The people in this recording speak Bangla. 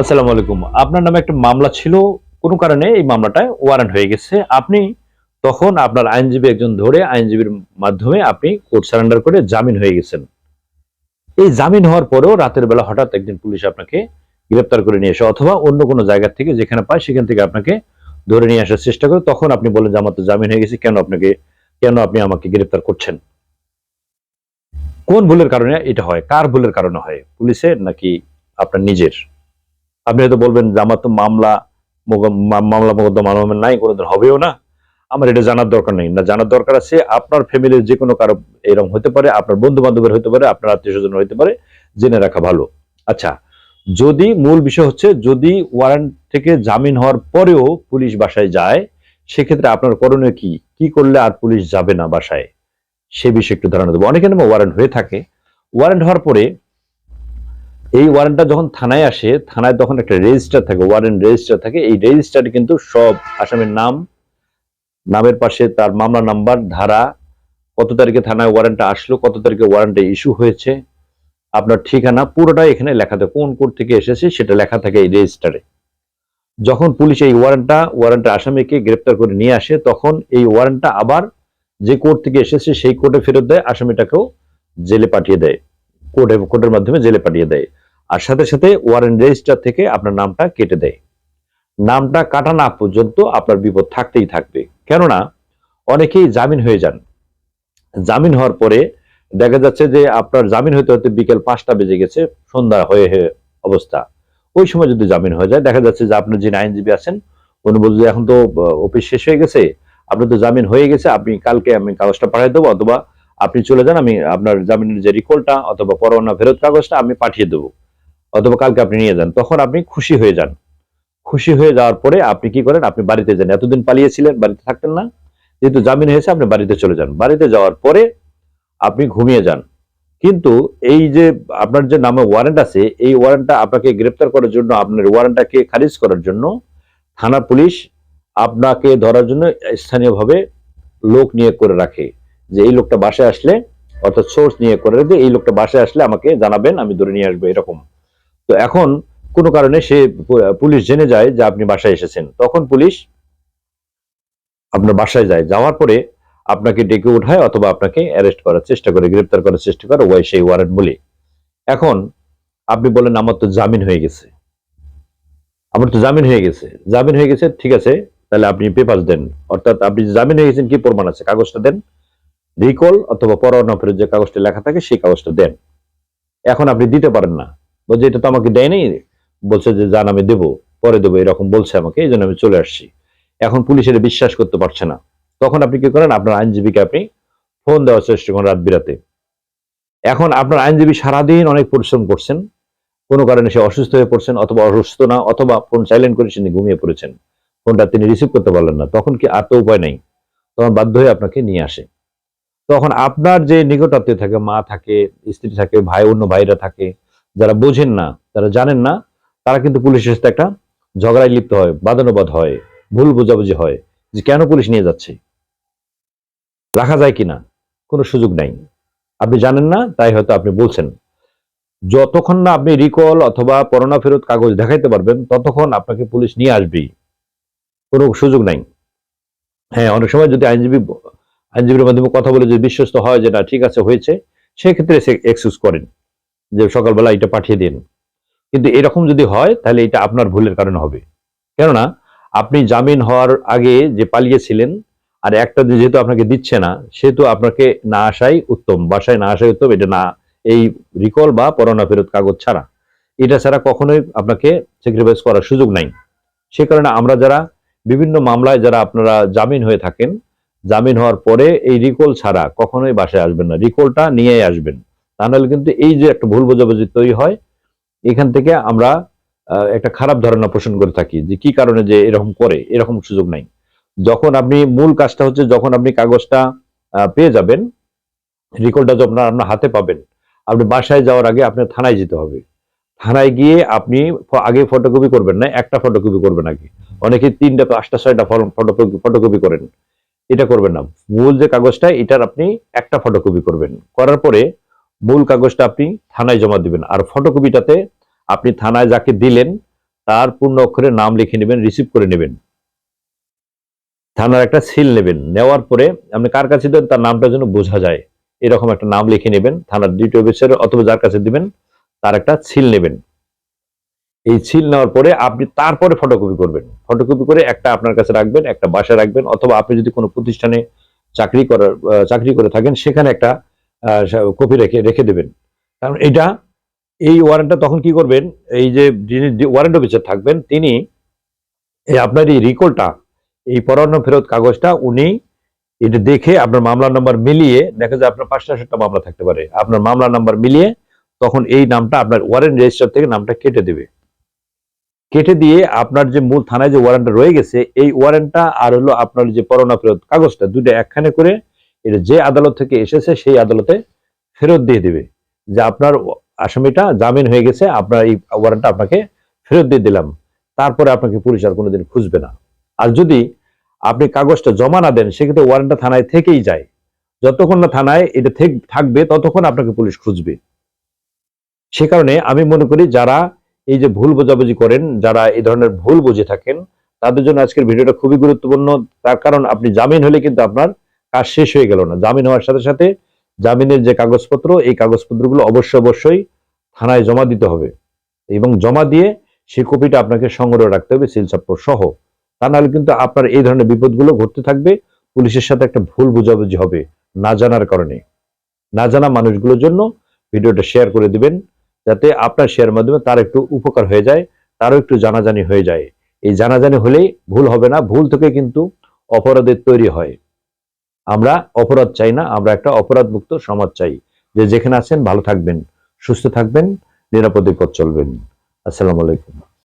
আসসালামু আলাইকুম। আপনার নামে একটা মামলা ছিল, কোনো কারণে এই মামলাটায় ওয়ারেন্ট হয়ে গেছে। আপনি তখন আপনার আইনজীবী একজন ধরে আইনজীবীর মাধ্যমে আপনি কোর্ট সারেন্ডার করে জামিন হয়ে গেছেন। এই জামিন হওয়ার পরেও রাতের বেলা হঠাৎ একদিন পুলিশ আপনাকে গ্রেপ্তার করে নিয়ে এসে অথবা অন্য কোনো জায়গা থেকে যেখানে পায় সেখান থেকে আপনাকে ধরে নিয়ে আসার চেষ্টা করে। তখন আপনি বলেন যে আমার তো জামিন হয়ে গেছে, কেন আপনাকে, কেন আপনি আমাকে গ্রেপ্তার করছেন? কোন ভুলের কারণে এটা হয়? কার ভুলের কারণে হয়? পুলিশের নাকি আপনার নিজের? আপনি হয়তো বলবেন যে আমার তো মামলা মামলা মোকদ্দমা নাই, কোনোদিন হবেও না। আমার এটা জানার দরকার নেই। না, জানার দরকার আছে, আপনার ফ্যামিলির যে কোনো কারও এরকম হতে পারে, আপনার বন্ধু বান্ধবের হতে পারে, আপনার আত্মীয় স্বজন হতে পারে, জেনে রাখা ভালো। আচ্ছা যদি মূল বিষয় হচ্ছে, যদি ওয়ারেন্ট থেকে জামিন হওয়ার পরেও পুলিশ বাসায় যায়, সেক্ষেত্রে আপনার করণীয় কি? কি করলে আর পুলিশ যাবে না বাসায়? সে বিষয়ে একটু ধারণা দেবো। অনেকের ওয়ারেন্ট হয়ে থাকে। ওয়ারেন্ট হওয়ার পরে এই ওয়ারেন্টটা যখন থানায় আসে, থানায় তখন একটা রেজিস্টার থাকে ওয়ারেন্ট রেজিস্টার থাকে। এই রেজিস্টারে কিন্তু সব আসামির নাম, নামের পাশে তার মামলা নাম্বার ধারা, কত তারিখে থানায় ওয়ারেন্টটা আসলো, কত তারিখে ওয়ারেন্টটা ইস্যু হয়েছে, আপনার ঠিকানা, পুরোটাই এখানে লেখা থাকে। কোন কোর্ট থেকে এসেছে, সেটা লেখা থাকে এই রেজিস্টারে যখন পুলিশ এই ওয়ারেন্টটা ওয়ারেন্টটা আসামিকে গ্রেপ্তার করে নিয়ে আসে, তখন এই ওয়ারেন্টটা আবার যে কোর্ট থেকে এসেছে, সেই কোর্টে ফেরত দেয়, আসামিটাকেও জেলে পাঠিয়ে দেয়। কোর্টে কোর্টের মাধ্যমে জেলে পাঠিয়ে দেয়। আর সাথে সাথে ওয়ারেন্ট রেজিস্টার থেকে আপনার নামটা কেটে দেয়। নামটা কাটা না পর্যন্ত আপনার বিপদ থাকতেই থাকবে। কেননা, অনেকেই জামিন হয়ে যান। জামিন হওয়ার পরে দেখা যাচ্ছে যে আপনার জামিন হতে হতে বিকেল পাঁচটা বেজে গেছে, সন্ধ্যা হয়ে হয়ে অবস্থা। ওই সময় যদি জামিন হয়ে যায়, দেখা যাচ্ছে যে আপনার যিনি আইনজীবী আছেন, উনি বলছে এখন তো অফিস শেষ হয়ে গেছে আপনার তো জামিন হয়ে গেছে, আপনি কালকে আমি কাগজটা পাঠিয়ে দেবো, অথবা আপনি চলে যান, আমি আপনার জামিনের যে রিকলটা অথবা পরোয়ানা ফেরত কাগজটা আমি পাঠিয়ে দেবো, অথবা কালকে আপনি নিয়ে যান। তখন আপনি খুশি হয়ে যান। খুশি হয়ে যাওয়ার পরে আপনি কি করেন? আপনি বাড়িতে যান। এতদিন পালিয়েছিলেন, বাড়িতে থাকতেন না। যেহেতু জামিন হয়েছে, আপনি বাড়িতে চলে যান। বাড়িতে যাওয়ার পরে আপনি ঘুমিয়ে যান। কিন্তু এই যে আপনার যে নামে ওয়ারেন্ট আছে, এই ওয়ারেন্টটা আপনাকে গ্রেপ্তার করার জন্য, আপনার ওয়ারেন্টটাকে খারিজ করার জন্য থানা পুলিশ আপনাকে ধরার জন্য স্থানীয়ভাবে লোক নিয়োগ করে রাখে। যে এই লোকটা বাসায় আসলে অর্থাৎ সোর্স নিয়ে করে যে এই লোকটা বাসায় আসলে আমাকে জানাবেন, আমি ধরে নিয়ে আসব, এরকম। তো এখন কোনো কারণে সে পুলিশ জেনে যায় যে আপনি বাসায় এসেছেন। তখন পুলিশ আপনার বাসায় যায়। যাওয়ার পরে আপনাকে ডেকে উঠায় অথবা আপনাকে অ্যারেস্ট করার চেষ্টা করে, গ্রেপ্তার করার চেষ্টা করে ওয়াই সেই ওয়ারেন্ট বলে। এখন আপনি বলেন, আমার তো জামিন হয়ে গেছে। আমার তো জামিন হয়ে গেছে। জামিন হয়ে গেছে, ঠিক আছে, তাহলে আপনি পেপার দেন। অর্থাৎ আপনি জামিন হয়ে গেছেন, কি প্রমাণ আছে? কাগজটা দেন। রিকল অথবা পরোয়ানা ফেরত যে কাগজটা লেখা থাকে, সেই কাগজটা দেন। এখন আপনি দিতে পারেন না। বলছে, এটা তো আমাকে দেয়নি। বলছে যে, জান, আমি দেবো, পরে দেবো। এরকম বলছে আমাকে, এই জন্য আমি চলে আসছি। এখন পুলিশের বিশ্বাস করতে পারছে না। তখন আপনি কি করেন? আপনার আইনজীবীকে আপনি ফোন দেওয়ার চেষ্টা করেন রাত বিরাতে। এখন আপনার আইনজীবী সারাদিন অনেক পরিশ্রম করছেন। কোনো কারণে সে অসুস্থ হয়ে পড়ছেন অথবা অসুস্থ না, অথবা ফোন সাইলেন্ট করে তিনি ঘুমিয়ে পড়েছেন। ফোনটা তিনি রিসিভ করতে পারলেন না। তখন কি আর তো উপায় নেই। তখন বাধ্য হয়ে আপনাকে নিয়ে আসে। তখন আপনার যে নিকট আত্মীয় থাকে, মা থাকে, স্ত্রী থাকে, ভাই, অন্য ভাইরা থাকে, যারা বোঝেন না যারা জানেন না, তারা কিন্তু পুলিশের সাথে একটা ঝগড়ায় লিপ্ত হয়, বাদানুবাদ হয়, ভুল বোঝাবুঝি হয় যে কেন পুলিশ নিয়ে যাচ্ছে? রাখা যায় কিনা? কোনো সুযোগ নাই। আপনি জানেন না, তাই হয়তো আপনি বলছেন। যতক্ষণ না আপনি রিকল অথবা পরোনা ফেরত কাগজ দেখাইতে পারবেন, ততক্ষণ আপনাকে পুলিশ নিয়ে আসবেই। কোনো সুযোগ নাই। হ্যাঁ অনেক সময় যদি আইনজীবী আইনজীবীর মাধ্যমে কথা বলে যদি বিশ্বস্ত হয় যে না, ঠিক আছে, হয়েছে, সেক্ষেত্রে সে এক্সকিউজ করেন, যে সকালবেলা এটা পাঠিয়ে দিন। কিন্তু এরকম যদি হয়, তাহলে এটা আপনার ভুলের কারণে হবে। কেননা, আপনি জামিন হওয়ার আগে যে পালিয়েছিলেন, আর একটা যেহেতু আপনাকে দিচ্ছে না, সেহেতু আপনাকে না আসাই উত্তম। বাসায় না আসাই উত্তম, এটা না, এই রিকল বা পরোনা ফেরত কাগজ ছাড়া। এটা ছাড়া কখনোই আপনাকে স্যাক্রিফাইস করার সুযোগ নাই। সে কারণে আমরা যারা বিভিন্ন মামলায় যারা আপনারা জামিন হয়ে থাকেন জামিন হওয়ার পরে এই রিকল ছাড়া কখনোই বাসায় আসবেন না। রিকলটা নিয়েই আসবেন। তা নাহলে কিন্তু এই যে একটা ভুল বোঝাবুঝি তৈরি হয়, এখান থেকে আমরা একটা খারাপ ধারণা পোষণ করে থাকি যে কি কারণে যে এরকম করে, এরকম সুযোগ নাই। যখন আপনি মূল কাজটা হচ্ছে যখন আপনি কাগজটা পেয়ে যাবেন রিকলটা যখন আপনার হাতে পাবেন, আপনি বাসায় যাওয়ার আগে আপনার থানায় যেতে হবে। থানায় গিয়ে আপনি আগে ফটোকপি করবেন না, একটা ফটোকপি করবেন আগে। অনেকে তিনটা, পাঁচটা, ছয়টা ফটোকপি ফটোকপি করেন। এটা করবেন না। মূল যে কাগজটা, এটার আপনি একটা ফটোকপি করবেন। করার পরে মূল কাগজটা আপনি থানায় জমা দিবেন। আর ফটোকপিটাতে আপনি থানায় যাকে দিলেন, তার পূর্ণ অক্ষরে নাম লিখে নেবেন রিসিভ করে নেবেন। থানার একটা সিল নেবেন। নেওয়ার পরে আপনি কার কাছে দেন, তার নামটা যেন বোঝা যায়। এরকম একটা নাম লিখে নেবেন। থানার ডিউটি অফিসার অথবা যার কাছে দিবেন, তার একটা সিল নেবেন। এই সিল নেওয়ার পরে আপনি তারপরে ফটোকপি করবেন। ফটোকপি করে একটা আপনার কাছে রাখবেন, একটা বাসায় রাখবেন, অথবা আপনি যদি কোনো প্রতিষ্ঠানে চাকরি করার চাকরি করে থাকেন, সেখানে একটা কপি রেখে রেখে দেবেন। কারণ এটা, এই ওয়ারেন্টটা তখন কি করবেন, এই যে যিনি ওয়ারেন্ট অফিসার থাকবেন, তিনি এই আপনার এই রিকলটা এই পরোয়ানা ফেরত কাগজটা, উনি এটা দেখে আপনার মামলা নাম্বার মিলিয়ে, দেখা যায় আপনার পাঁচটা সাতটা মামলা থাকতে পারে। আপনার মামলা নাম্বার মিলিয়ে, তখন এই নামটা আপনার ওয়ারেন্ট রেজিস্টার থেকে নামটা কেটে দেবে। কেটে দিয়ে আপনার যে মূল থানায় যে ওয়ারেন্টটা রয়ে গেছে, এই ওয়ারেন্টটা আর হলো আপনার যে পরোয়ানা ফেরত কাগজটা দুটো একখানে করে এটা যে আদালত থেকে এসেছে সেই আদালতে ফেরত দিয়ে দিবে। যে আপনার আসামিটা জামিন হয়ে গেছে, আপনার এই ওয়ারেন্টটা আপনাকে ফেরত দিয়ে দিলাম। তারপরে আপনাকে পুলিশ আর কোনোদিন খুঁজবে না। আর যদি আপনি কাগজটা জমা না দেন, সেক্ষেত্রে ওয়ারেন্টটা থানায় থেকেই যায়। যতক্ষণ না থানায় এটা থেক- থাকবে, ততক্ষণ আপনাকে পুলিশ খুঁজবে। সে কারণে আমি মনে করি যারা এই যে ভুল বোঝাবুঝি করেন, যারা এই ধরনের ভুল বুঝে থাকেন, তাদের জন্য আজকের ভিডিওটা খুবই গুরুত্বপূর্ণ। তার কারণ আপনি জামিন হলে কিন্তু আপনার কাজ শেষ হয়ে গেল না। জামিন হওয়ার সাথে সাথে জামিনের যে কাগজপত্র, এই কাগজপত্রগুলো অবশ্যই অবশ্যই থানায় জমা দিতে হবে এবং জমা দিয়ে সেই কপিটা আপনাকে সংগ্রহ রাখতে হবে, সিল সাপ্পর সহ। তা নাহলে কিন্তু আপনার এই ধরনের বিপদগুলো ঘটতে থাকবে, পুলিশের সাথে একটা ভুল বোঝাবুঝি হবে না জানার কারণে। না জানা মানুষগুলোর জন্য ভিডিওটা শেয়ার করে দিবেন। যাতে আপনার শেয়ার মাধ্যমে তার একটু উপকার হয়ে যায়, তারও একটু জানাজানি হয়ে যায়। এই জানাজানি হলেই ভুল হবে না, ভুল থেকে কিন্তু অপরাধের তৈরি হয়। আমরা অপরাধ চাই না, আমরা একটা অপরাধ মুক্ত সমাজ চাই। যে যেখানে আছেন, ভালো থাকবেন, সুস্থ থাকবেন, নিরাপদে পথ চলবেন। আসসালামু আলাইকুম।